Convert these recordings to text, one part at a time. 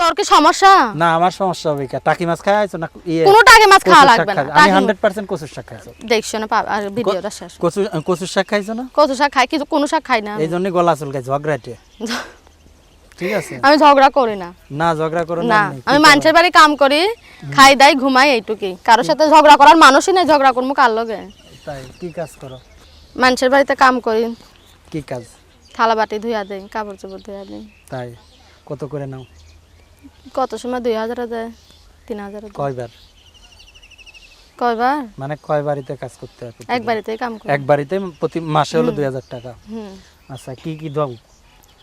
তোর কি সমস্যা? না আমার সমস্যা হবে কে? টাকি মাছ আইছো না ইয়ে? কোনো টাকে মাছ খাওয়া লাগবে না। আমি হান্ড্রেড পার্সেন্ট কচুর শাক খাইছো। দেখছ না আর ভিডিওটা শেষ। কচু কচুর শাক খাইছো না? কত শাক খাই কিন্তু কোনো শাক খাই না গলা ঝগড়াটে ঠিক আছে? আমি ঝগড়া করি না। না ঝগড়া করো না আমি মানুষের বাড়ি কাম করি খাই দাই ঘুমাই এইটুকুই। কারোর সাথে ঝগড়া করার মানুষই নাই ঝগড়া করব কার লগে? তাই কি কাজ করো? মানুষের বাড়িতে কাম করি। কি কাজ? থালা বাটি ধুইয়া দেয় কাপড় চোপড় ধুইয়া দেয় তাই কত করে নাও? কত সময় দুই হাজার দেয়? তিন হাজার কয়বার? কয়বার? মানে কয় বাড়িতে কাজ করতে এক বাড়িতেই কাম করি। এক বাড়িতে প্রতি মাসে হলো দুই হাজার টাকা। আচ্ছা কি কি দাও?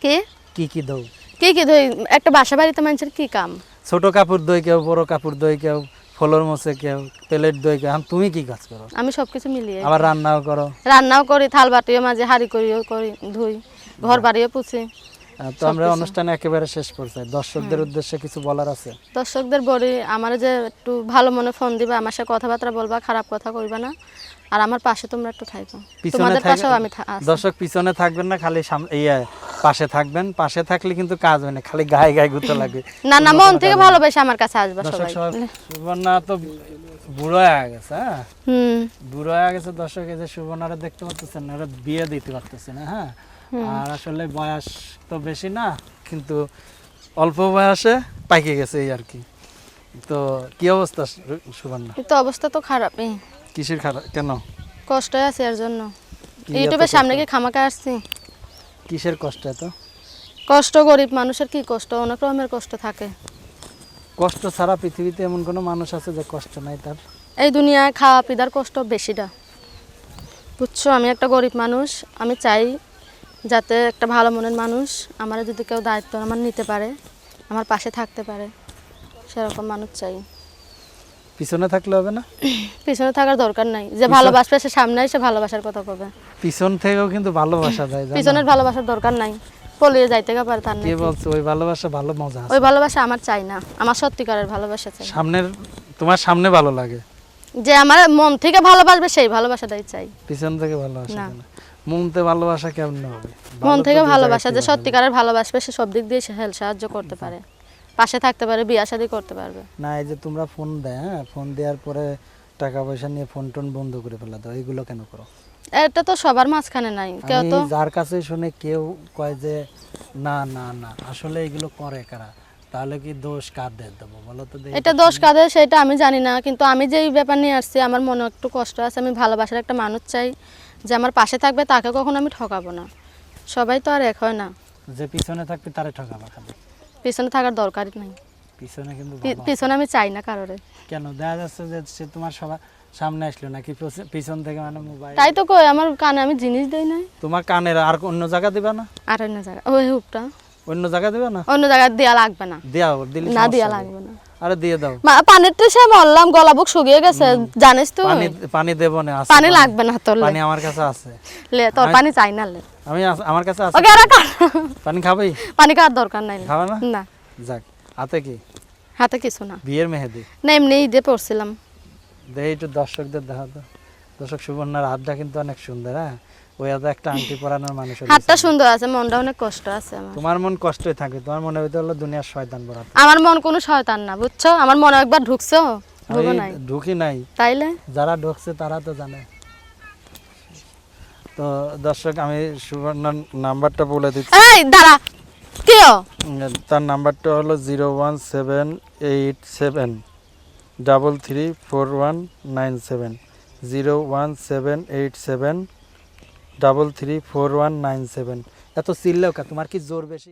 কি? কি কি দাও? কি কি ধুই একটা বাসা বাড়িতে মানুষের কি কাম? ছোট কাপড় দই কেউ বড় কাপড় দই কেউ ফলর মোছে কেউ প্লেট দই কেউ তুমি কি কাজ করো? আমি সবকিছু মিলিয়ে। আবার রান্নাও করো? রান্নাও করি থাল বাটিও মাঝে হাড়ি করিও করি ধুই ঘর বাড়িও পুছি। তো আমরা অনুষ্ঠানে একেবারে শেষ পর্যায়ে দর্শকদের উদ্দেশ্যে কিছু বলার আছে? দর্শকদের বলি আমার যে একটু ভালো মনে ফোন দিবা আমার সাথে কথাবার্তা বলবা খারাপ কথা কইবা না। আর আমার পাশে তোমরা একটু থাকো পিছনে তোমাদের পাশেও আমি দর্শক পিছনে থাকবেন না খালি ইয়ে পাশে থাকবেন। পাশে থাকলে কিন্তু কাজ হয় না খালি গায়ে গায়ে গুতো লাগে। না না মন থেকে ভালোবেসে আমার কাছে আসবা সবাই। সুবর্ণা তো বুড়ো হয়ে গেছে হ্যাঁ? বুড়ো হয়ে গেছে দর্শক এই যে সুবর্ণারা দেখতে পাচ্ছেন না বিয়ে দিতে পারতেছে না হ্যাঁ? আর আসলে বয়স তো বেশি না কিন্তু অল্প বয়সে পাইকে গেছে এই আর কি। তো কি অবস্থা সুবর্ণা? কিন্তু অবস্থা তো খারাপই। কিসের খারাপ? কেন? কষ্ট আছে এর জন্য। ইউটিউবের সামনে কি খামাকা আসছি। কিসের কষ্ট এত? কষ্ট গরিব মানুষের কি কষ্ট? অনেক রকমের কষ্ট থাকে। কষ্ট ছাড়া পৃথিবীতে এমন কোনো মানুষ আছে যে কষ্ট নাই তার? এই দুনিয়ায় খাওয়া পিদার কষ্ট বেশিটা। বুঝছ? আমি একটা গরিব মানুষ আমি চাই যাতে একটা ভালো মনের মানুষ আমার যদি কেউ দায়িত্ব আমার নিতে পারে আমার পাশে থাকতে পারে সেরকম মানুষ চাই। পিছনে থাকলে হবে না? পিছনে থাকার দরকার নাই। যে ভালোবাসবে সে সামনে এসে ভালোবাসার কথা কবে। পিছন থেকেও কিন্তু ভালোবাসা যায় পিছনের ভালোবাসার দরকার নাই। পলিয়ে যাইতে পারে তার কে বলছে ওই ভালোবাসা ভালো মজা আছে ওই ভালোবাসা আমার চাই না। আমার সত্যিকারের ভালোবাসা চাই। সামনের তোমার সামনে ভালো লাগে? যে আমার মন থেকে ভালোবাসবে সেই ভালোবাসাটাই চাই। পিছন থেকে ভালোবাসা না। মন থেকে ভালোবাসা কেমন হবে? মন থেকে ভালোবাসা যে সত্যিকারের ভালোবাসবে সে সব দিক দিয়ে সাহায্য করতে পারে। পাশে থাকতে পারে বিয়া শাদি করতে পারবে। না এই যে তোমরা ফোন দেয় হ্যাঁ? ফোন দেওয়ার পরে টাকা পয়সা নিয়ে ফোন টোন বন্ধ করে ফেলা দাও কেন করো? এটা তো সবার মাঝখানে নাই। কেউ তো যার কাছে শুনে কেউ কয় যে না না না আসলে এগুলো করে কারা? তাহলে কি দোষ কার দিয়ে দেবো? বলো তো এটা দোষ কাদের সেটা আমি জানি না। কিন্তু আমি যে ব্যাপার নিয়ে আসছি আমার মনে একটু কষ্ট আছে। আমি ভালোবাসার একটা মানুষ চাই। যে আমার পাশে থাকবে তাকে কখনো আমি ঠকাবো না। সবাই তো আর এক হয় না। যে পিছনে থাকবে তারে ঠকাবা খালি। পিছনে থাকার দরকারই নাই। পিছনে কিন্তু পিছনে আমি চাই না কারোরে। কেন? দেখা যাচ্ছে যে সে তোমার সবার সামনে আসলো নাকি পিছ- পিছন থেকে মানে মোবাইল তাই তো কই আমার কানে আমি জিনিস দেই নাই। তোমার কানের আর অন্য জায়গা দিবা না? আর অন্য জায়গা ওই হুপটা অন্য জায়গা দিবা না? অন্য জায়গায় দেওয়া লাগবে না। দেও দিলে না দেওয়া লাগবে না। আরে দিয়ে দাও। সে মরলাম গলা বুক শুকিয়ে গেছে জানিস তো। পানি পানি দেবো না আছে পানি লাগবে না তোর পানি আমার কাছে আছে। লে তোর পানি চাই না লে। আমি আমার কাছে আছে। ওকে পানি পানি খাওয়ার দরকার নাই খাবে না? না। যাক হাতে কি? হাতে কিছু না। বিয়ের মেহেদি। না এমনি ঈদে পড়ছিলাম। একটু দর্শকদের দেখা দর্শক সুবর্ণার হাতটা কিন্তু অনেক সুন্দর হ্যাঁ? ওই একটা আংটি পরানোর মানুষ হাতটা সুন্দর আছে মনটা অনেক কষ্ট আছে আমার। তোমার মন কষ্টই থাকে তোমার মনে হইতে হলো দুনিয়ার শয়তান বড় আমার মন কোনো শয়তান না বুঝছ? আমার মনে একবার ঢুকছো ঢুকো নাই। ঢুকি নাই। তাইলে? যারা ঢুকছে তারা তো জানে। তো দর্শক আমি সুবর্ণার নাম্বারটা বলে দিচ্ছি। এই দাঁড়া কেও তার নাম্বারটা হলো zero one seven eight seven double three four one nine seven. Zero one seven eight seven double three four one nine seven এত চিল্লেও কা তোমার কি জোর বেশি?